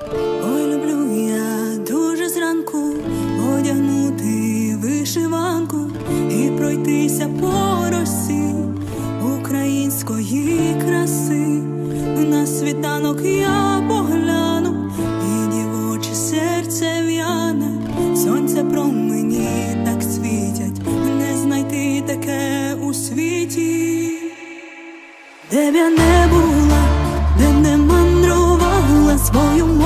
Ой, люблю я дуже зранку одягнути вишиванку і пройтися по росі української краси. На світанок я погляну, і дівоче серце в'яне, сонце про мені так світять, не знайти таке у світі, де б я не була, де б не мандрувала свою.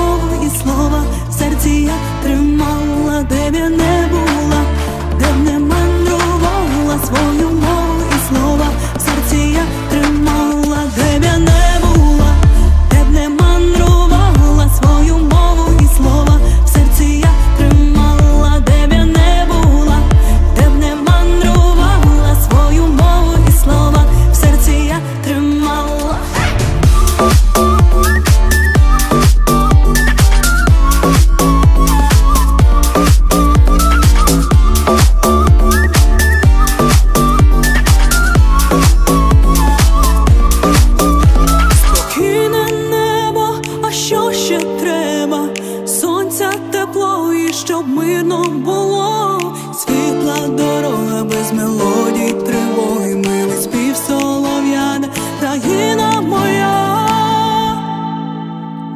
тепло, і щоб мирно було, світла дорога без мелодій, тривоги, милий спів солов'яна, країна моя,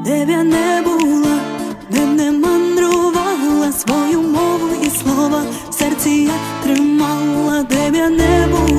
де б я не була, де б не мандрувала свою мову і слова в серці я тримала, де б я не була.